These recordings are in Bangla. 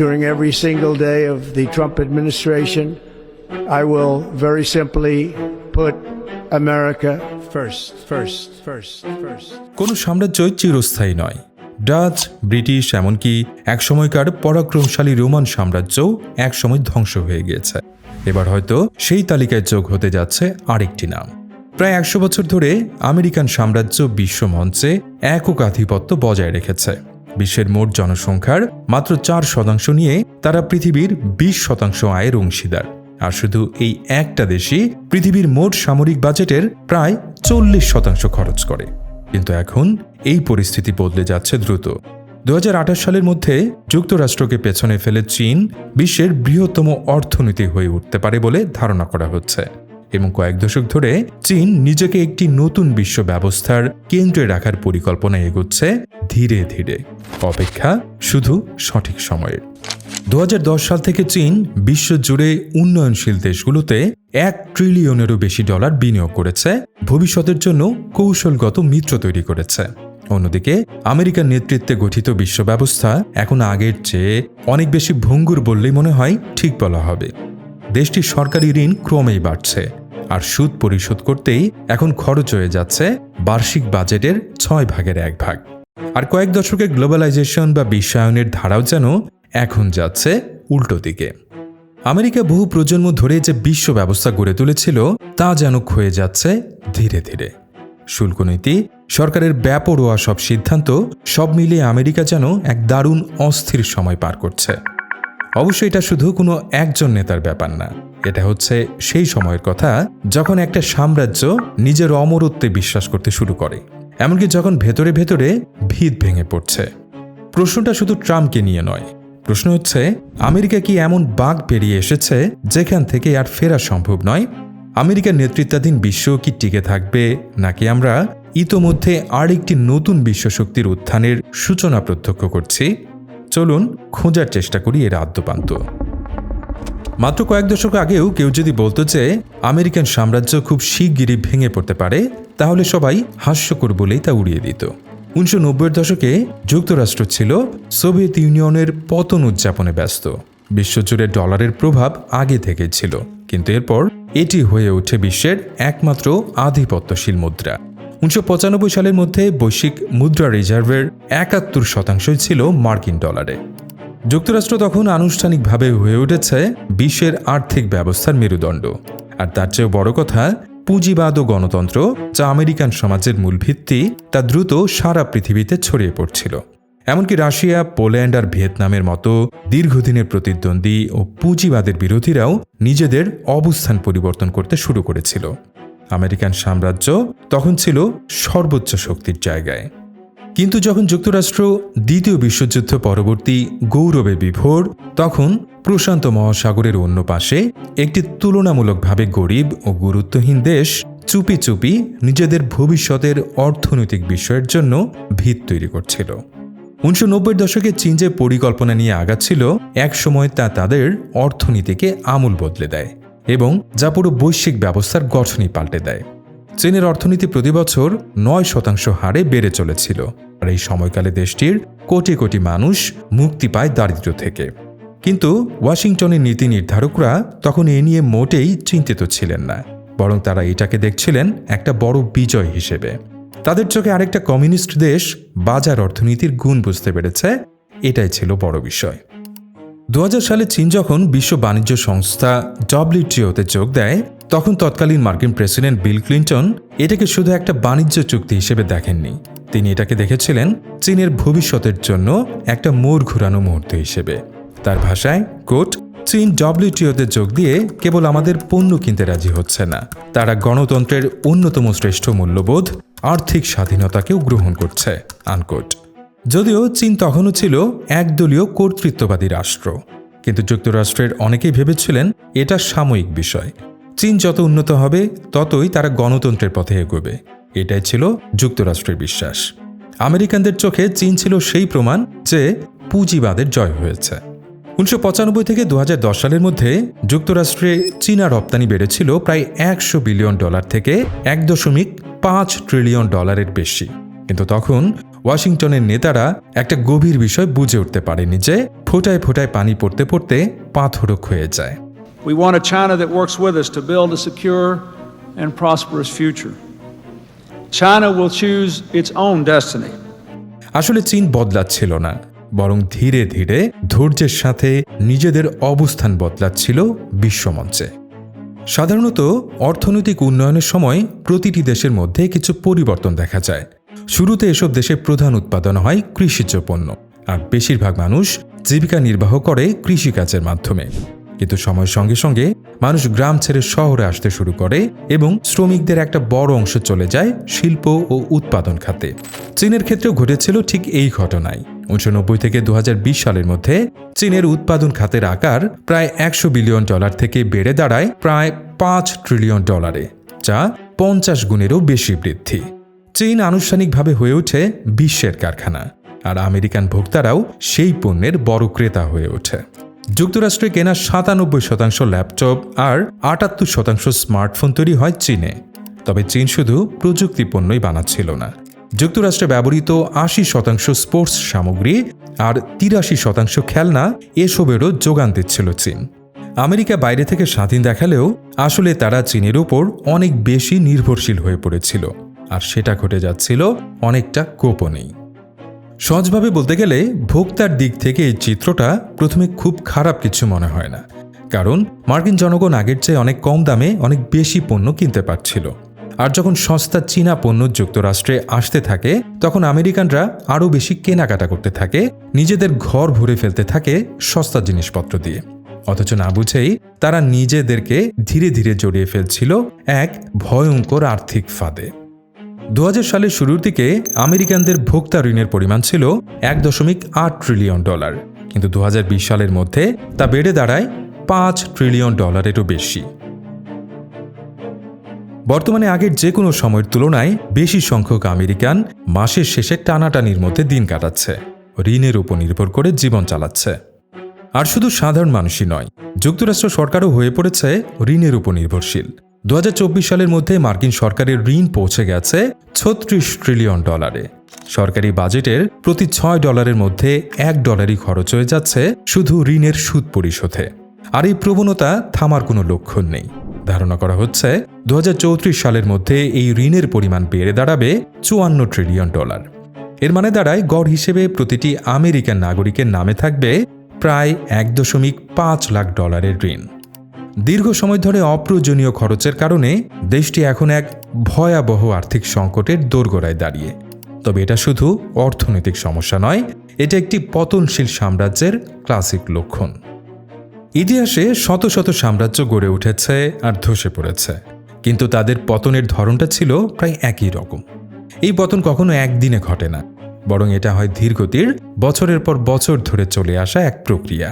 during every single day of the Trump administration, I will very simply put America first, first, first, first. কোনো সাম্রাজ্যই চিরস্থায়ী নয়। ডাচ ব্রিটিশ এমনকি একসময়কার পরাক্রমশালী রোমান সাম্রাজ্যও একসময় ধ্বংস হয়ে গিয়েছে। এবার হয়তো সেই তালিকায় যোগ হতে যাচ্ছে আরেকটি নাম। প্রায় একশো বছর ধরে আমেরিকান সাম্রাজ্য বিশ্ব মঞ্চে একক আধিপত্য বজায় রেখেছে। বিশ্বের মোট জনসংখ্যার মাত্র চার শতাংশ নিয়ে তারা পৃথিবীর বিশ শতাংশ আয়ের অংশীদার। আর শুধু এই একটা দেশই পৃথিবীর মোট সামরিক বাজেটের প্রায় চল্লিশ শতাংশ খরচ করে। কিন্তু এখন এই পরিস্থিতি বদলে যাচ্ছে দ্রুত। দু হাজার আঠাশ সালের মধ্যে যুক্তরাষ্ট্রকে পেছনে ফেলে চীন বিশ্বের বৃহত্তম অর্থনীতি হয়ে উঠতে পারে বলে ধারণা করা হচ্ছে। এবং কয়েক দশক ধরে চীন নিজেকে একটি নতুন বিশ্ব ব্যবস্থার কেন্দ্রে রাখার পরিকল্পনা এগোচ্ছে ধীরে ধীরে। অপেক্ষা শুধু সঠিক সময়ের। দু হাজার দশ সাল থেকে চীন বিশ্বজুড়ে উন্নয়নশীল দেশগুলোতে এক ট্রিলিয়নেরও বেশি ডলার বিনিয়োগ করেছে, ভবিষ্যতের জন্য কৌশলগত মিত্র তৈরি করেছে। অন্যদিকে, আমেরিকার নেতৃত্বে গঠিত বিশ্ব ব্যবস্থা এখন আগের চেয়ে অনেক বেশি ভঙ্গুর বললেই মনে হয় ঠিক বলা হবে। দেশটির সরকারি ঋণ ক্রমেই বাড়ছে, আর সুদ পরিশোধ করতেই এখন খরচ হয়ে যাচ্ছে বার্ষিক বাজেটের ছয় ভাগের এক ভাগ। আর কয়েক দশকের গ্লোবালাইজেশন বা বিশ্বায়নের ধারাও যেন এখন যাচ্ছে উল্টো দিকে। আমেরিকা বহু প্রজন্ম ধরে যে বিশ্ব ব্যবস্থা গড়ে তুলেছিল, তা যেন ক্ষয়ে যাচ্ছে ধীরে ধীরে। শুল্ক নীতি, সরকারের ব্যাপরোয়া সব সিদ্ধান্ত, সব মিলিয়ে আমেরিকা যেন এক দারুণ অস্থির সময় পার করছে। অবশ্য এটা শুধু কোনো একজন নেতার ব্যাপার না। এটা হচ্ছে সেই সময়ের কথা যখন একটা সাম্রাজ্য নিজের অমরত্বে বিশ্বাস করতে শুরু করে। এমনকি যখন ভেতরে ভেতরে ভিত ভেঙে পড়ছে। প্রশ্নটা শুধু ট্রাম্পকে নিয়ে নয়। প্রশ্ন হচ্ছে, আমেরিকা কি এমন বাঘ পেরিয়ে এসেছে যেখান থেকে আর ফেরা সম্ভব নয়? আমেরিকার নেতৃত্বাধীন বিশ্ব কি টিকে থাকবে? নাকি আমরা ইতোমধ্যে আরেকটি নতুন বিশ্বশক্তির উত্থানের সূচনা প্রত্যক্ষ করছি? চলুন খোঁজার চেষ্টা করি এর আদ্যপান্ত। মাত্র কয়েক দশক আগেও কেউ যদি বলতো যে আমেরিকান সাম্রাজ্য খুব শিগগিরই ভেঙে পড়তে পারে, তাহলে সবাই হাস্যকর বলেই তা উড়িয়ে দিত। উনিশশো নব্বইয়ের দশকে যুক্তরাষ্ট্র ছিল সোভিয়েত ইউনিয়নের পতন উদযাপনে ব্যস্ত। বিশ্বজুড়ে ডলারের প্রভাব আগে থেকে ছিল। কিন্তু এরপর এটি হয়ে ওঠে বিশ্বের একমাত্র আধিপত্যশীল মুদ্রা। উনিশশো পঁচানব্বই সালের মধ্যে বৈশ্বিক মুদ্রা রিজার্ভের একাত্তর শতাংশই ছিল মার্কিন ডলারে। যুক্তরাষ্ট্র তখন আনুষ্ঠানিকভাবে হয়ে উঠেছে বিশ্বের আর্থিক ব্যবস্থার মেরুদণ্ড। আর তার চেয়েও বড় কথা, পুঁজিবাদ ও গণতন্ত্র, যা আমেরিকান সমাজের মূল ভিত্তি তা দ্রুত সারা পৃথিবীতে ছড়িয়ে পড়ছিল। এমনকি রাশিয়া, পোল্যান্ড আর ভিয়েতনামের মতো দীর্ঘদিনের প্রতিদ্বন্দ্বী ও পুঁজিবাদের বিরোধীরাও নিজেদের অবস্থান পরিবর্তন করতে শুরু করেছিল। আমেরিকান সাম্রাজ্য তখন ছিল সর্বোচ্চ শক্তির জায়গায়। কিন্তু যখন যুক্তরাষ্ট্র দ্বিতীয় বিশ্বযুদ্ধ পরবর্তী গৌরবে বিভোর, তখন প্রশান্ত মহাসাগরের অন্য পাশে একটি তুলনামূলকভাবে গরিব ও গুরুত্বহীন দেশ চুপি চুপি নিজেদের ভবিষ্যতের অর্থনৈতিক বিষয়ের জন্য ভিত তৈরি করছিল। উনিশশো নব্বই দশকে চীন যে পরিকল্পনা নিয়ে আগাচ্ছিল একসময় তা তাদের অর্থনীতিকে আমূল বদলে দেয়। এবং যা পুরো বৈশ্বিক ব্যবস্থার গঠনই পাল্টে দেয়। চীনের অর্থনীতি প্রতি বছর নয় শতাংশ হারে বেড়ে চলেছিল, আর এই সময়কালে দেশটির কোটি কোটি মানুষ মুক্তি পায় দারিদ্র্য থেকে। কিন্তু ওয়াশিংটনের নীতি নির্ধারকরা তখন এ নিয়ে মোটেই চিন্তিত ছিলেন না, বরং তারা এটাকে দেখছিলেন একটা বড় বিজয় হিসেবে। তাদের চোখে আরেকটা কমিউনিস্ট দেশ বাজার অর্থনীতির গুণ বুঝতে পেরেছে, এটাই ছিল বড় বিষয়। দু সালে চীন যখন বিশ্ব বাণিজ্য সংস্থা ডব্লিউটিওতে যোগ দেয়, তখন তৎকালীন মার্কিন প্রেসিডেন্ট বিল ক্লিন্টন এটাকে শুধু একটা বাণিজ্য চুক্তি হিসেবে দেখেননি। তিনি এটাকে দেখেছিলেন চীনের ভবিষ্যতের জন্য একটা মোড় ঘুরানো মুহূর্ত হিসেবে। তার ভাষায় কোট চীন ডব্লিউটিওতে যোগ দিয়ে কেবল আমাদের পণ্য কিনতে রাজি হচ্ছে না। তারা গণতন্ত্রের অন্যতম শ্রেষ্ঠ মূল্যবোধ, আর্থিক স্বাধীনতাকেও গ্রহণ করছে আনকোট যদিও চীন তখনও ছিল একদলীয় কর্তৃত্ববাদী রাষ্ট্র। কিন্তু যুক্তরাষ্ট্রের অনেকেই ভেবেছিলেন এটা সাময়িক বিষয়। চীন যত উন্নত হবে, ততই তারা গণতন্ত্রের পথে এগোবে। এটাই ছিল যুক্তরাষ্ট্রের বিশ্বাস। আমেরিকানদের চোখে চীন ছিল সেই প্রমাণ যে পুঁজিবাদের জয় হয়েছে। উনিশশো পঁচানব্বই থেকে দু হাজার দশ সালের মধ্যে যুক্তরাষ্ট্রে চীনা রপ্তানি বেড়েছিল প্রায় একশো বিলিয়ন ডলার থেকে এক দশমিক পাঁচ ট্রিলিয়ন ডলারের বেশি। কিন্তু তখন ওয়াশিংটনের নেতারা একটা গভীর বিষয় বুঝে উঠতে পারেনি যে ফোটায় ফোটায় পানি পড়তে পড়তে পাথরও ক্ষয়ে যায় We want a China that works with us to build a secure and prosperous future. China will choose its own destiny. আসলে চীন বদলাচ্ছিল না বরং ধীরে ধীরে ধৈর্যের সাথে নিজেদের অবস্থান বদলাচ্ছিল বিশ্বমঞ্চে সাধারণত অর্থনৈতিক উন্নয়নের সময় প্রতিটি দেশের মধ্যে কিছু পরিবর্তন দেখা যায় শুরুতে এসব দেশে প্রধান উৎপাদন হয় কৃষিজ পণ্য, আর বেশিরভাগ মানুষ জীবিকা নির্বাহ করে কৃষিকাজের মাধ্যমে। কিন্তু সময়ের সঙ্গে সঙ্গে মানুষ গ্রাম ছেড়ে শহরে আসতে শুরু করে এবং শ্রমিকদের একটা বড় অংশ চলে যায় শিল্প ও উৎপাদন খাতে। চীনের ক্ষেত্রেও ঘটেছিল ঠিক এই ঘটনায়। উনিশশো নব্বই থেকে দু হাজার বিশ সালের মধ্যে চীনের উৎপাদন খাতের আকার প্রায় একশো বিলিয়ন ডলার থেকে বেড়ে দাঁড়ায় প্রায় পাঁচ ট্রিলিয়ন ডলারে, যা পঞ্চাশ গুণেরও বেশি বৃদ্ধি। চীন আনুষ্ঠানিকভাবে হয়ে ওঠে বিশ্বের কারখানা, আর আমেরিকান ভোক্তারাও সেই পণ্যের বড় ক্রেতা হয়ে ওঠে। যুক্তরাষ্ট্রে কেনা সাতানব্বই শতাংশ ল্যাপটপ আর আটাত্তর শতাংশ স্মার্টফোন তৈরি হয় চীনে। তবে চীন শুধু প্রযুক্তি পণ্যই বানাচ্ছিল না। যুক্তরাষ্ট্রে ব্যবহৃত আশি শতাংশ স্পোর্টস সামগ্রী আর তিরাশি শতাংশ খেলনা এসবেরও যোগান দিচ্ছিল চীন। আমেরিকা বাইরে থেকে স্বাধীন দেখালেও আসলে তারা চীনের ওপর অনেক বেশি নির্ভরশীল হয়ে পড়েছিল। আর সেটা ঘটে যাচ্ছিল অনেকটা গোপনেই। সহজভাবে বলতে গেলে, ভোক্তার দিক থেকে এই চিত্রটা প্রথমে খুব খারাপ কিছু মনে হয় না, কারণ মার্কিন জনগণ আগের চেয়ে অনেক কম দামে অনেক বেশি পণ্য কিনতে পারছিল। আর যখন সস্তা চীনা পণ্য যুক্তরাষ্ট্রে আসতে থাকে, তখন আমেরিকানরা আরও বেশি কেনাকাটা করতে থাকে, নিজেদের ঘর ভরে ফেলতে থাকে সস্তা জিনিসপত্র দিয়ে। অথচ না বুঝেই তারা নিজেদেরকে ধীরে ধীরে জড়িয়ে ফেলছিল এক ভয়ঙ্কর আর্থিক ফাঁদে। দু হাজার সালের শুরুর দিকে আমেরিকানদের ভোক্তা ঋণের পরিমাণ ছিল এক দশমিক আট ট্রিলিয়ন ডলার। কিন্তু দু হাজার বিশ সালের মধ্যে তা বেড়ে দাঁড়ায় পাঁচ ট্রিলিয়ন ডলারেরও বেশি। বর্তমানে আগের যে কোনো সময়ের তুলনায় বেশি সংখ্যক আমেরিকান মাসের শেষে টানাটানির মধ্যে দিন কাটাচ্ছে, ঋণের উপর নির্ভর করে জীবন চালাচ্ছে। আর শুধু সাধারণ মানুষই নয়, যুক্তরাষ্ট্র সরকারও হয়ে পড়েছে ঋণের উপর নির্ভরশীল। দু হাজার চব্বিশ সালের মধ্যে মার্কিন সরকারের ঋণ পৌঁছে গেছে ছত্রিশ ট্রিলিয়ন ডলারে। সরকারি বাজেটের প্রতি ছয় ডলারের মধ্যে এক ডলারই খরচ হয়ে যাচ্ছে শুধু ঋণের সুদ পরিশোধে। আর এই প্রবণতা থামার কোনো লক্ষণ নেই। ধারণা করা হচ্ছে দু হাজার চৌত্রিশ সালের মধ্যে এই ঋণের পরিমাণ বেড়ে দাঁড়াবে চুয়ান্ন ট্রিলিয়ন ডলার। এর মানে দাঁড়ায় গড় হিসেবে প্রতিটি আমেরিকান নাগরিকের নামে থাকবে প্রায় এক দশমিক পাঁচ লাখ ডলারের ঋণ। দীর্ঘ সময় ধরে অপ্রয়োজনীয় খরচের কারণে দেশটি এখন এক ভয়াবহ আর্থিক সংকটের দোরগোড়ায় দাঁড়িয়ে। তবে এটা শুধু অর্থনৈতিক সমস্যা নয়, এটা একটি পতনশীল সাম্রাজ্যের ক্লাসিক লক্ষণ। ইতিহাসে শত শত সাম্রাজ্য গড়ে উঠেছে আর ধসে পড়েছে, কিন্তু তাদের পতনের ধরনটা ছিল প্রায় একই রকম। এই পতন কখনো একদিনে ঘটে না, বরং এটা হয় ধীরগতির বছরের পর বছর ধরে চলে আসা এক প্রক্রিয়া।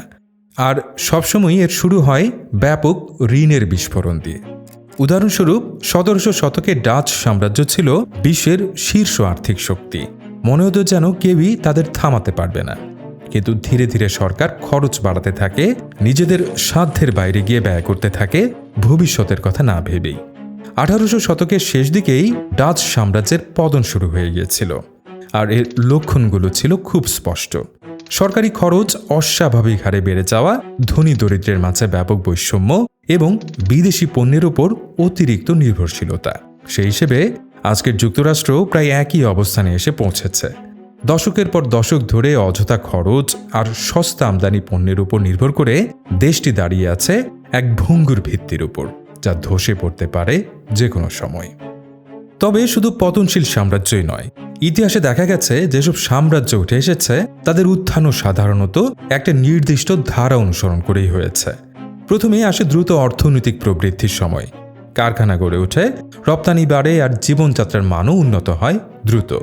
আর সবসময়ই এর শুরু হয় ব্যাপক ঋণের বিস্ফোরণ দিয়ে। উদাহরণস্বরূপ, সতেরোশো শতকে ডাচ সাম্রাজ্য ছিল বিশ্বের শীর্ষ আর্থিক শক্তি। মনে হতো যেন কেউই তাদের থামাতে পারবে না। কিন্তু ধীরে ধীরে সরকার খরচ বাড়াতে থাকে, নিজেদের সাধ্যের বাইরে গিয়ে ব্যয় করতে থাকে, ভবিষ্যতের কথা না ভেবেই। আঠারোশো শতকের শেষ দিকেই ডাচ সাম্রাজ্যের পতন শুরু হয়ে গিয়েছিল। আর এর লক্ষণগুলো ছিল খুব স্পষ্ট। সরকারি খরচ অস্বাভাবিক হারে বেড়ে যাওয়া, ধনী দরিদ্রের মাঝে ব্যাপক বৈষম্য এবং বিদেশি পণ্যের উপর অতিরিক্ত নির্ভরশীলতা। সেই হিসেবে আজকের যুক্তরাষ্ট্র প্রায় একই অবস্থানে এসে পৌঁছেছে। দশকের পর দশক ধরে অযথা খরচ আর সস্তা আমদানি পণ্যের উপর নির্ভর করে দেশটি দাঁড়িয়ে আছে এক ভঙ্গুর ভিত্তির উপর যা ধসে পড়তে পারে যে কোনো সময়। তবে শুধু পতনশীল সাম্রাজ্যই নয়। ইতিহাসে দেখা গেছে, যেসব সাম্রাজ্য উঠে এসেছে, তাদের উত্থানও সাধারণত একটা নির্দিষ্ট ধারা অনুসরণ করেই হয়েছে। প্রথমে আসে দ্রুত অর্থনৈতিক প্রবৃদ্ধির সময়। কারখানা গড়ে ওঠে, রপ্তানি বাড়ে আর জীবনযাত্রার মানও উন্নত হয় দ্রুত।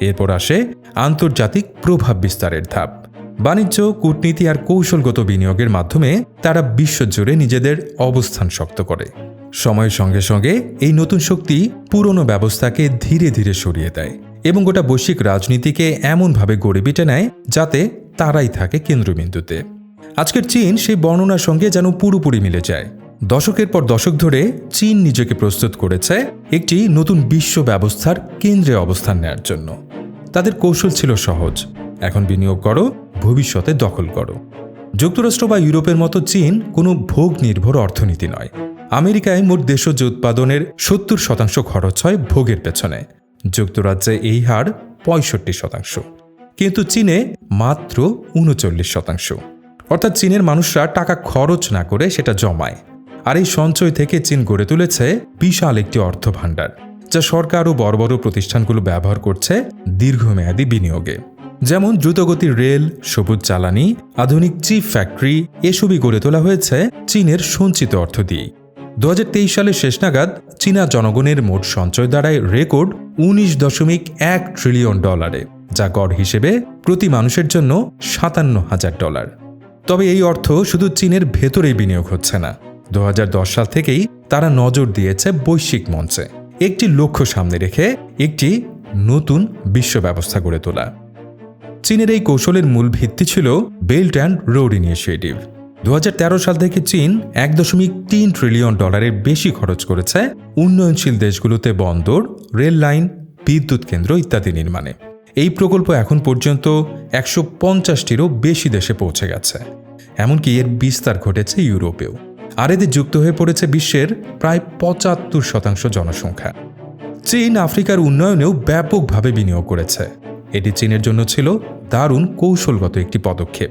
এরপর আসে আন্তর্জাতিক প্রভাব বিস্তারের ধাপ। বাণিজ্য, কূটনীতি আর কৌশলগত বিনিয়োগের মাধ্যমে তারা বিশ্বজুড়ে নিজেদের অবস্থান শক্ত করে। সময়ের সঙ্গে সঙ্গে এই নতুন শক্তি পুরনো ব্যবস্থাকে ধীরে ধীরে সরিয়ে দেয় এবং গোটা বৈশ্বিক রাজনীতিকে এমনভাবে গড়ে বিটে নেয় যাতে তারাই থাকে কেন্দ্রবিন্দুতে। আজকের চীন সেই বর্ণনার সঙ্গে যেন পুরোপুরি মিলে যায়। দশকের পর দশক ধরে চীন নিজেকে প্রস্তুত করেছে একটি নতুন বিশ্ব ব্যবস্থার কেন্দ্রে অবস্থান নেয়ার জন্য। তাদের কৌশল ছিল সহজ। এখন বিনিয়োগ করো, ভবিষ্যতে দখল করো। যুক্তরাষ্ট্র বা ইউরোপের মতো চীন কোনো ভোগ নির্ভর অর্থনীতি নয়। আমেরিকায় মোট দেশজ উৎপাদনের সত্তর শতাংশ খরচ হয় ভোগের পেছনে। যুক্তরাজ্যে এই হার পঁয়ষট্টি শতাংশ, কিন্তু চীনে মাত্র উনচল্লিশ শতাংশ। অর্থাৎ চীনের মানুষরা টাকা খরচ না করে সেটা জমায়। আর এই সঞ্চয় থেকে চীন গড়ে তুলেছে বিশাল একটি অর্থ ভাণ্ডার যা সরকার ও বড় বড় প্রতিষ্ঠানগুলো ব্যবহার করছে দীর্ঘমেয়াদী বিনিয়োগে। যেমন দ্রুতগতির রেল, সবুজ জ্বালানি, আধুনিক চিপ ফ্যাক্টরি, এসবই গড়ে তোলা হয়েছে চীনের সঞ্চিত অর্থ দিয়েই। দু হাজার তেইশ সালের শেষ নাগাদ চীনা জনগণের মোট সঞ্চয় দাঁড়ায় রেকর্ড উনিশ দশমিক এক ট্রিলিয়ন ডলারে, যা গড় হিসেবে প্রতি মানুষের জন্য সাতান্ন হাজার ডলার। তবে এই অর্থ শুধু চীনের ভেতরেই বিনিয়োগ হচ্ছে না। দু হাজার দশ সাল থেকেই তারা নজর দিয়েছে বৈশ্বিক মঞ্চে। একটি লক্ষ্য সামনে রেখে একটি নতুন বিশ্ব ব্যবস্থা গড়ে তোলা। চীনের এই কৌশলের মূল ভিত্তি ছিল বেল্ট অ্যান্ড রোড ইনিশিয়েটিভ। দু হাজার তেরো সাল থেকে চীন এক দশমিক তিন ট্রিলিয়ন ডলারের বেশি খরচ করেছে উন্নয়নশীল দেশগুলোতে বন্দর, রেল লাইন, বিদ্যুৎ কেন্দ্র ইত্যাদি নির্মাণে। এই প্রকল্প এখন পর্যন্ত একশো পঞ্চাশটিরও বেশি দেশে পৌঁছে গেছে। এমনকি এর বিস্তার ঘটেছে ইউরোপেও। আর এতে যুক্ত হয়ে পড়েছে বিশ্বের প্রায় পঁচাত্তর শতাংশ জনসংখ্যা। চীন আফ্রিকার উন্নয়নেও ব্যাপকভাবে বিনিয়োগ করেছে। এটি চীনের জন্য ছিল দারুণ কৌশলগত একটি পদক্ষেপ।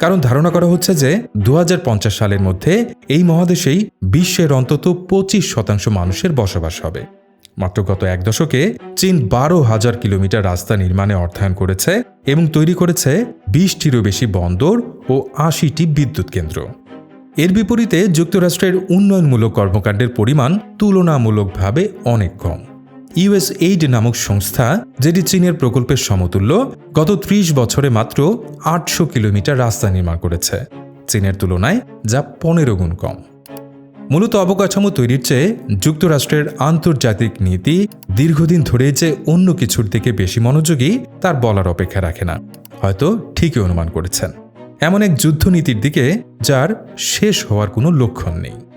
কারণ ধারণা করা হচ্ছে যে দু হাজার পঞ্চাশ সালের মধ্যে এই মহাদেশেই বিশ্বের অন্তত পঁচিশ শতাংশ মানুষের বসবাস হবে। মাত্র গত এক দশকে চীন বারো হাজার কিলোমিটার রাস্তা নির্মাণে অর্থায়ন করেছে এবং তৈরি করেছে বিশটিরও বেশি বন্দর ও আশিটি বিদ্যুৎ কেন্দ্র। এর বিপরীতে যুক্তরাষ্ট্রের উন্নয়নমূলক কর্মকাণ্ডের পরিমাণ তুলনামূলকভাবে অনেক কম। ইউএস এইড নামক সংস্থা, যেটি চীনের প্রকল্পের সমতুল্য, গত ত্রিশ বছরে মাত্র আটশো কিলোমিটার রাস্তা নির্মাণ করেছে। চীনের তুলনায় যা পনেরো গুণ কম। মূলত অবকাঠামো তৈরির চেয়ে যুক্তরাষ্ট্রের আন্তর্জাতিক নীতি দীর্ঘদিন ধরে যে অন্য কিছুর দিকে বেশি মনোযোগী, তার বলার অপেক্ষা রাখে না। হয়তো ঠিকই অনুমান করেছেন। এমন এক যুদ্ধনীতির দিকে, যার শেষ হওয়ার কোনো লক্ষণ নেই।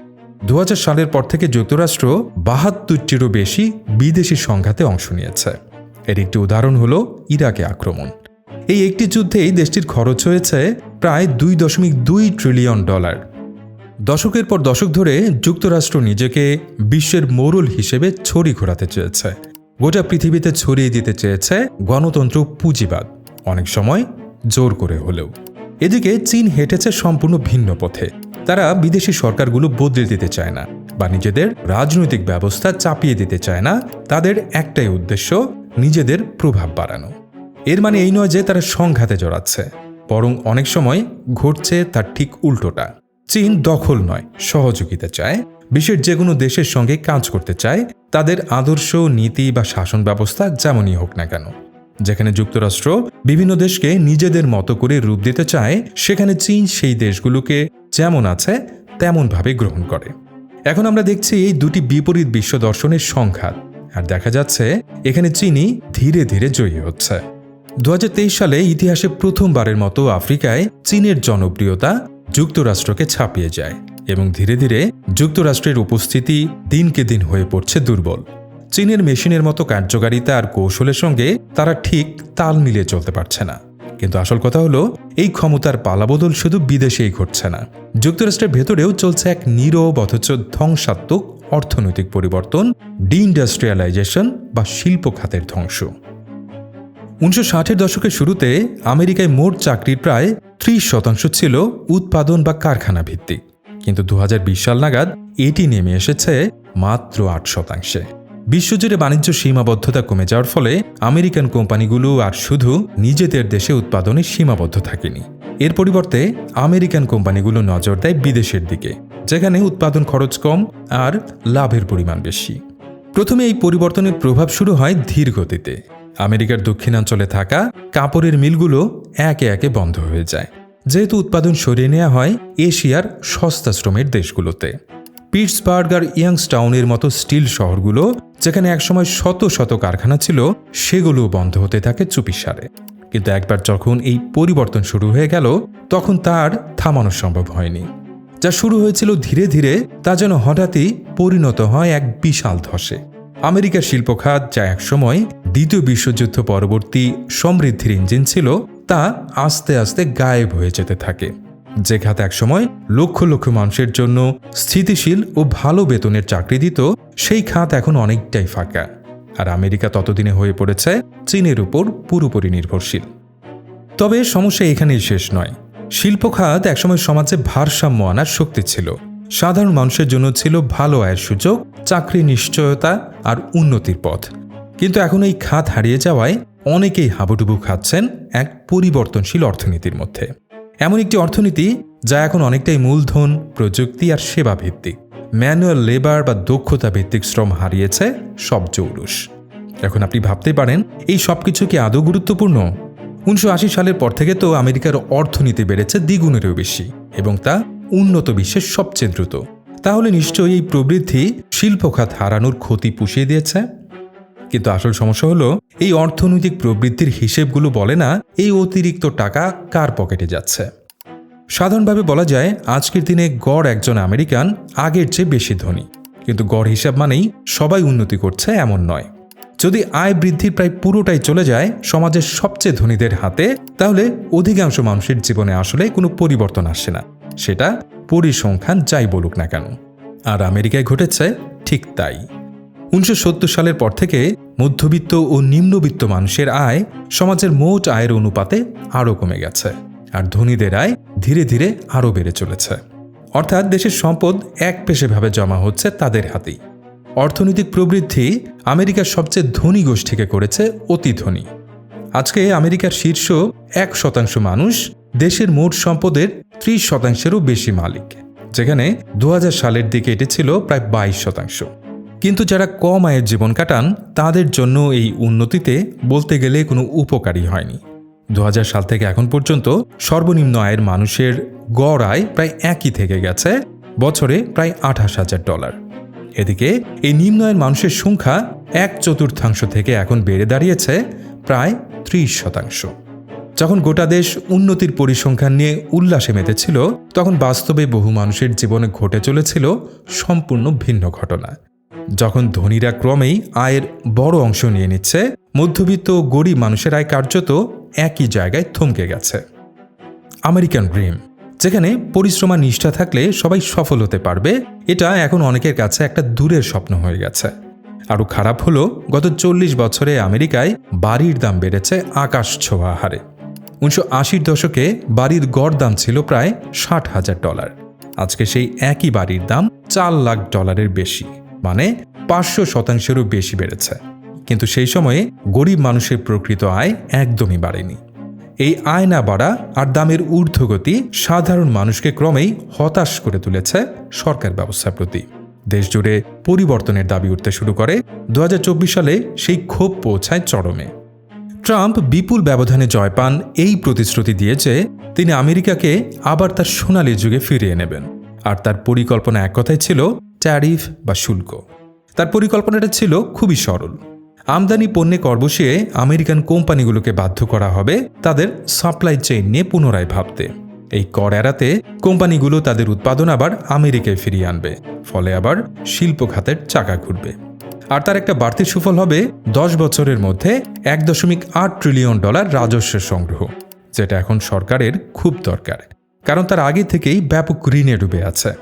দু হাজার সালের পর থেকে যুক্তরাষ্ট্র বাহাত্তরটিরও বেশি বিদেশি সংঘাতে অংশ নিয়েছে। এর একটি উদাহরণ হল ইরাকে আক্রমণ। এই একটি যুদ্ধেই দেশটির খরচ হয়েছে প্রায় দুই দশমিক দুই ট্রিলিয়ন ডলার। দশকের পর দশক ধরে যুক্তরাষ্ট্র নিজেকে বিশ্বের মোড়ল হিসেবে ছড়ি ঘোরাতে চেয়েছে। গোটা পৃথিবীতে ছড়িয়ে দিতে চেয়েছে গণতন্ত্র পুঁজিবাদ, অনেক সময় জোর করে হলেও। এদিকে চীন হেঁটেছে সম্পূর্ণ ভিন্ন পথে। তারা বিদেশি সরকারগুলো বদলে দিতে চায় না বা নিজেদের রাজনৈতিক ব্যবস্থা চাপিয়ে দিতে চায় না। তাদের একটাই উদ্দেশ্য, নিজেদের প্রভাব বাড়ানো। এর মানে এই নয় যে তারা সংঘাতে জড়াচ্ছে, বরং অনেক সময় ঘটছে তার ঠিক উল্টোটা। চীন দখল নয়, সহযোগিতা চায়। বিশ্বের যে কোনো দেশের সঙ্গে কাজ করতে চায়। তাদের আদর্শ, নীতি বা শাসন ব্যবস্থা যেমনই হোক না কেন। যেখানে যুক্তরাষ্ট্র বিভিন্ন দেশকে নিজেদের মতো করে রূপ দিতে চায়, সেখানে চীন সেই দেশগুলোকে যেমন আছে তেমনভাবে গ্রহণ করে। এখন আমরা দেখছি এই দুটি বিপরীত বিশ্ব দর্শনের সংঘাত। আর দেখা যাচ্ছে এখানে চীনই ধীরে ধীরে জয়ী হচ্ছে। দু হাজার তেইশ সালে ইতিহাসে প্রথমবারের মতো আফ্রিকায় চীনের জনপ্রিয়তা যুক্তরাষ্ট্রকে ছাপিয়ে যায় এবং ধীরে ধীরে যুক্তরাষ্ট্রের উপস্থিতি দিনকে দিন হয়ে পড়ছে দুর্বল। চীনের মেশিনের মতো কার্যকারিতা আর কৌশলের সঙ্গে তারা ঠিক তাল মিলিয়ে চলতে পারছে না। কিন্তু আসল কথা হলো, এই ক্ষমতার পালাবদল শুধু বিদেশেই ঘটছে না। যুক্তরাষ্ট্রের ভেতরেও চলছে এক নীরব অথচ ধ্বংসাত্মক অর্থনৈতিক পরিবর্তন ডিইন্ডাস্ট্রিয়ালাইজেশন বা শিল্প খাতের ধ্বংস। উনিশশো ষাটের দশকের শুরুতে আমেরিকায় মোট চাকরির প্রায় ত্রিশ শতাংশ ছিল উৎপাদন বা কারখানা ভিত্তিক। কিন্তু দু হাজার বিশ সাল নাগাদ এটি নেমে এসেছে মাত্র আট শতাংশে। বিশ্বজুড়ে বাণিজ্য সীমাবদ্ধতা কমে যাওয়ার ফলে আমেরিকান কোম্পানিগুলো আর শুধু নিজেদের দেশে উৎপাদনে সীমাবদ্ধ থাকেনি। এর পরিবর্তে আমেরিকান কোম্পানিগুলো নজর দেয় বিদেশের দিকে, যেখানে উৎপাদন খরচ কম আর লাভের পরিমাণ বেশি। প্রথমে এই পরিবর্তনের প্রভাব শুরু হয় ধীর গতিতে আমেরিকার দক্ষিণাঞ্চলে থাকা কাপড়ের মিলগুলো একে একে বন্ধ হয়ে যায়। যেহেতু উৎপাদন সরিয়ে নেওয়া হয় এশিয়ার সস্তা শ্রমের দেশগুলোতে। পিটসবার্গ আর ইয়াংস্টাউনের মতো স্টিল শহরগুলো, যেখানে একসময় শত শত কারখানা ছিল সেগুলো বন্ধ হতে থাকে চুপিসারে কিন্তু একবার যখন এই পরিবর্তন শুরু হয়ে গেল, তখন তার থামানো সম্ভব হয়নি। যা শুরু হয়েছিল ধীরে ধীরে, তা যেন হঠাৎই পরিণত হয় এক বিশাল ধসে। আমেরিকার শিল্প খাত যা একসময় দ্বিতীয় বিশ্বযুদ্ধ পরবর্তী সমৃদ্ধির ইঞ্জিন ছিল, তা আস্তে আস্তে গায়েব হয়ে যেতে থাকে। যে খাত একসময় লক্ষ লক্ষ মানুষের জন্য স্থিতিশীল ও ভালো বেতনের চাকরি দিত, সেই খাত এখন অনেকটাই ফাঁকা। আর আমেরিকা ততদিনে হয়ে পড়েছে চীনের উপর পুরোপুরি নির্ভরশীল। তবে সমস্যা এখানেই শেষ নয়। শিল্প খাত একসময় সমাজে ভারসাম্য আনার শক্তি ছিল। সাধারণ মানুষের জন্য ছিল ভালো আয়ের সুযোগ, চাকরি নিশ্চয়তা আর উন্নতির পথ। কিন্তু এখন এই খাত হারিয়ে যাওয়ায় অনেকেই হাবুডুবু খাচ্ছেন এক পরিবর্তনশীল অর্থনীতির মধ্যে। এমন একটি অর্থনীতি যা এখন অনেকটাই মূলধন, প্রযুক্তি আর সেবা ভিত্তিক ম্যানুয়াল লেবার বা দক্ষতা ভিত্তিক শ্রম হারিয়েছে সব জৌলুস এখন আপনি ভাবতে পারেন, এই সব কিছু কি আদৌ গুরুত্বপূর্ণ? উনিশশো আশি সালের পর থেকে তো আমেরিকার অর্থনীতি বেড়েছে দ্বিগুণেরও বেশি এবং তা উন্নত বিশ্বের সবচেয়ে দ্রুত। তাহলে নিশ্চয়ই এই প্রবৃদ্ধি শিল্প খাত হারানোর ক্ষতি পুষিয়ে দিয়েছে? কিন্তু আসল সমস্যা হলো, এই অর্থনৈতিক প্রবৃদ্ধির হিসেবগুলো বলে না, এই অতিরিক্ত টাকা কার পকেটে যাচ্ছে। সাধারণভাবে বলা যায়, আজকের দিনে গড় একজন আমেরিকান আগের চেয়ে বেশি ধনী। কিন্তু গড় হিসাব মানেই সবাই উন্নতি করছে এমন নয়। যদি আয় বৃদ্ধির প্রায় পুরোটাই চলে যায় সমাজের সবচেয়ে ধনীদের হাতে, তাহলে অধিকাংশ মানুষের জীবনে আসলে কোনো পরিবর্তন আসে না। সেটা পরিসংখ্যান যাই বলুক না কেন। আর আমেরিকায় ঘটেছে ঠিক তাই। উনিশশো সত্তর সালের পর থেকে মধ্যবিত্ত ও নিম্নবিত্ত মানুষের আয় সমাজের মোট আয়ের অনুপাতে আরও কমে গেছে, আর ধনীদের আয় ধীরে ধীরে আরও বেড়ে চলেছে। অর্থাৎ দেশের সম্পদ এক পেশেভাবে জমা হচ্ছে তাদের হাতেই। অর্থনৈতিক প্রবৃদ্ধি আমেরিকার সবচেয়ে ধনী গোষ্ঠীকে করেছে অতি ধনী। আজকে আমেরিকার শীর্ষ এক শতাংশ মানুষ দেশের মোট সম্পদের ত্রিশ শতাংশেরও বেশি মালিক, যেখানে দু হাজার সালের দিকে এটি ছিল প্রায় বাইশ শতাংশ। কিন্তু যারা কম আয়ের জীবন কাটান, তাদের জন্য এই উন্নতিতে বলতে গেলে কোনো উপকারী হয়নি। দু হাজার সাল থেকে এখন পর্যন্ত সর্বনিম্ন আয়ের মানুষের গড় আয় প্রায় একই থেকে গেছে, বছরে প্রায় আঠাশ হাজার ডলার। এদিকে এই নিম্ন আয়ের মানুষের সংখ্যা এক চতুর্থাংশ থেকে এখন বেড়ে দাঁড়িয়েছে প্রায় ত্রিশ শতাংশ। যখন গোটা দেশ উন্নতির পরিসংখ্যান নিয়ে উল্লাসে মেতেছিল, তখন বাস্তবে বহু মানুষের জীবনে ঘটে চলেছিল সম্পূর্ণ ভিন্ন ঘটনা। যখন ধনীরা ক্রমেই আয়ের বড় অংশ নিয়ে নিচ্ছে, মধ্যবিত্ত গরিব মানুষের আয় কার্যত একই জায়গায় থমকে গেছে। আমেরিকান ড্রিম, যেখানে পরিশ্রমা নিষ্ঠা থাকলে সবাই সফল হতে পারবে, এটা এখন অনেকের কাছে একটা দূরের স্বপ্ন হয়ে গেছে। আরও খারাপ হলো, গত চল্লিশ বছরে আমেরিকায় বাড়ির দাম বেড়েছে আকাশ ছোঁয়া হারে। উনিশশো আশির দশকে বাড়ির গড় দাম ছিল প্রায় ষাট হাজার ডলার। আজকে সেই একই বাড়ির দাম চার লাখ ডলারের বেশি। মানে পাঁচশো শতাংশেরও বেশি বেড়েছে। কিন্তু সেই সময়ে গরিব মানুষের প্রকৃত আয় একদমই বাড়েনি। এই আয় না বাড়া আর দামের ঊর্ধ্বগতি সাধারণ মানুষকে ক্রমেই হতাশ করে তুলেছে সরকার ব্যবস্থার প্রতি। দেশজুড়ে পরিবর্তনের দাবি উঠতে শুরু করে দু হাজার চব্বিশ সালে সেই ক্ষোভ পৌঁছায় চরমে। ট্রাম্প বিপুল ব্যবধানে জয় পান এই প্রতিশ্রুতি দিয়ে যে তিনি আমেরিকাকে আবার তার সোনালি যুগে ফিরিয়ে নেবেন। আর তার পরিকল্পনা এক কথাই ছিল ট্যারিফ বা শুল্ক। তার পরিকল্পনাটা ছিল খুবই সরল। আমদানি পণ্যে কর বসিয়ে আমেরিকান কোম্পানিগুলোকে বাধ্য করা হবে তাদের সাপ্লাই চেইন নিয়ে পুনরায় ভাবতে। এই কর এড়াতে কোম্পানিগুলো তাদের উৎপাদন আবার আমেরিকায় ফিরিয়ে আনবে, ফলে আবার শিল্প খাতের চাকা ঘুরবে। আর তার একটা বাড়তি সুফল হবে দশ বছরের মধ্যে এক দশমিক আট ট্রিলিয়ন ডলার রাজস্ব সংগ্রহ, যেটা এখন সরকারের খুব দরকার। কারণ তার আগে থেকেই ব্যাপক ঋণে ডুবে আছে।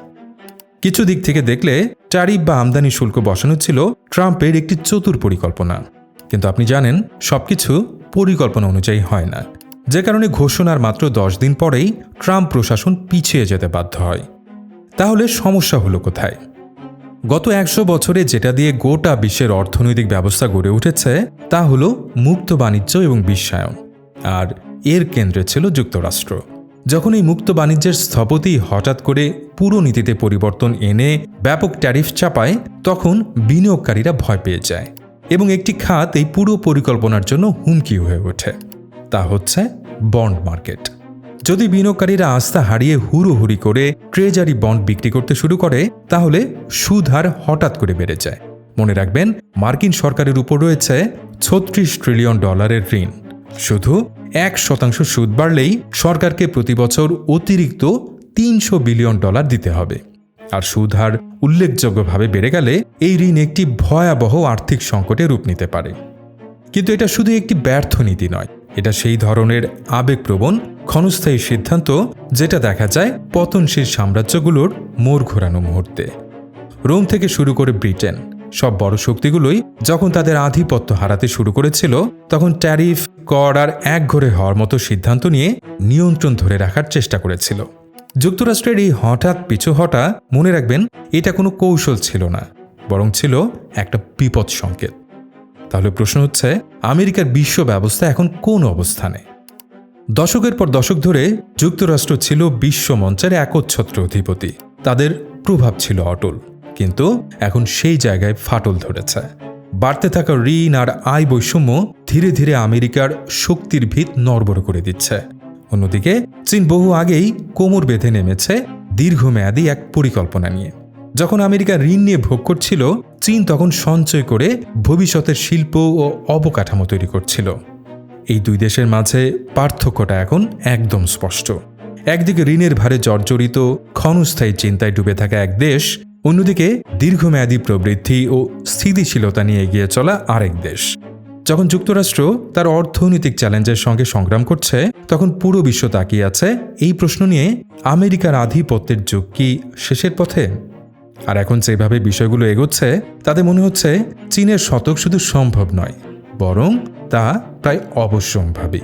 কিছু দিক থেকে দেখলে ট্যারিফ বা আমদানি শুল্ক বসানো ছিল ট্রাম্পের একটি চতুর পরিকল্পনা। কিন্তু আপনি জানেন, সবকিছু পরিকল্পনা অনুযায়ী হয় না। যে কারণে ঘোষণার মাত্র দশ দিন পরেই ট্রাম্প প্রশাসন পিছিয়ে যেতে বাধ্য হয়। তাহলে সমস্যা হলো কোথায়? গত একশো বছরে যেটা দিয়ে গোটা বিশ্বের অর্থনৈতিক ব্যবস্থা গড়ে উঠেছে, তা হলো মুক্ত বাণিজ্য এবং বিশ্বায়ন। আর এর কেন্দ্রে ছিল যুক্তরাষ্ট্র। যখন এই মুক্ত বাণিজ্যের স্থপতি হঠাৎ করে পুরো নীতিতে পরিবর্তন এনে ব্যাপক ট্যারিফ চাপায়, তখন বিনিয়োগকারীরা ভয় পেয়ে যায় এবং একটি খাত এই পুরো পরিকল্পনার জন্য হুমকি হয়ে ওঠে। তা হচ্ছে বন্ড মার্কেট। যদি বিনিয়োগকারীরা আস্থা হারিয়ে হুড়োহুড়ি করে ট্রেজারি বন্ড বিক্রি করতে শুরু করে, তাহলে সুদ হার হঠাৎ করে বেড়ে যায়। মনে রাখবেন, মার্কিন সরকারের উপর রয়েছে ছত্রিশ ট্রিলিয়ন ডলারের ঋণ। শুধু এক শতাংশ সুদ বাড়লেই সরকারকে প্রতি বছর অতিরিক্ত তিনশো বিলিয়ন ডলার দিতে হবে। আর সুদহার উল্লেখযোগ্যভাবে বেড়ে গেলে এই ঋণ একটি ভয়াবহ আর্থিক সংকটে রূপ নিতে পারে। কিন্তু এটা শুধু একটি ব্যর্থ নীতি নয়, এটা সেই ধরনের আবেগপ্রবণ, ক্ষণস্থায়ী সিদ্ধান্ত যেটা দেখা যায় পতনশীল সাম্রাজ্যগুলোর মোড় ঘোরানো মুহূর্তে। রোম থেকে শুরু করে ব্রিটেন সব বড় শক্তিগুলোই যখন তাদের আধিপত্য হারাতে শুরু করেছিল, তখন ট্যারিফ, কর আর একঘরে হওয়ার মতো সিদ্ধান্ত নিয়ে নিয়ন্ত্রণ ধরে রাখার চেষ্টা করেছিল। যুক্তরাষ্ট্রের এই হঠাৎ পিছু হটা, মনে রাখবেন, এটা কোনো কৌশল ছিল না, বরং ছিল একটা বিপদ সংকেত। তাহলে প্রশ্ন হচ্ছে, আমেরিকার বিশ্ব ব্যবস্থা এখন কোন অবস্থানে? দশকের পর দশক ধরে যুক্তরাষ্ট্র ছিল বিশ্ব মঞ্চের একচ্ছত্র অধিপতি, তাদের প্রভাব ছিল অটল। কিন্তু এখন সেই জায়গায় ফাটল ধরেছে। বাড়তে থাকা ঋণ আর আয় বৈষম্য ধীরে ধীরে আমেরিকার শক্তির ভিত নড়বড় করে দিচ্ছে। অন্যদিকে, চীন বহু আগেই কোমর বেঁধে নেমেছে দীর্ঘমেয়াদী এক পরিকল্পনা নিয়ে। যখন আমেরিকা ঋণ নিয়ে ভোগ করছিল, চীন তখন সঞ্চয় করে ভবিষ্যতের শিল্প ও অবকাঠামো তৈরি করছিল। এই দুই দেশের মাঝে পার্থক্যটা এখন একদম স্পষ্ট। একদিকে ঋণের ভারে জর্জরিত ক্ষণস্থায়ী চিন্তায় ডুবে থাকা এক দেশ অন্যদিকে দীর্ঘমেয়াদী প্রবৃদ্ধি ও স্থিতিশীলতা নিয়ে এগিয়ে চলা আরেক দেশ। যখন যুক্তরাষ্ট্র তার অর্থনৈতিক চ্যালেঞ্জের সঙ্গে সংগ্রাম করছে, তখন পুরো বিশ্ব তাকিয়ে আছে এই প্রশ্ন নিয়ে আমেরিকার আধিপত্যের যুগ কি শেষের পথে? আর এখন যেভাবে বিষয়গুলো এগোচ্ছে, তাতে মনে হচ্ছে চীনের শতক শুধু সম্ভব নয়, বরং তা প্রায় অবশ্যম্ভাবী।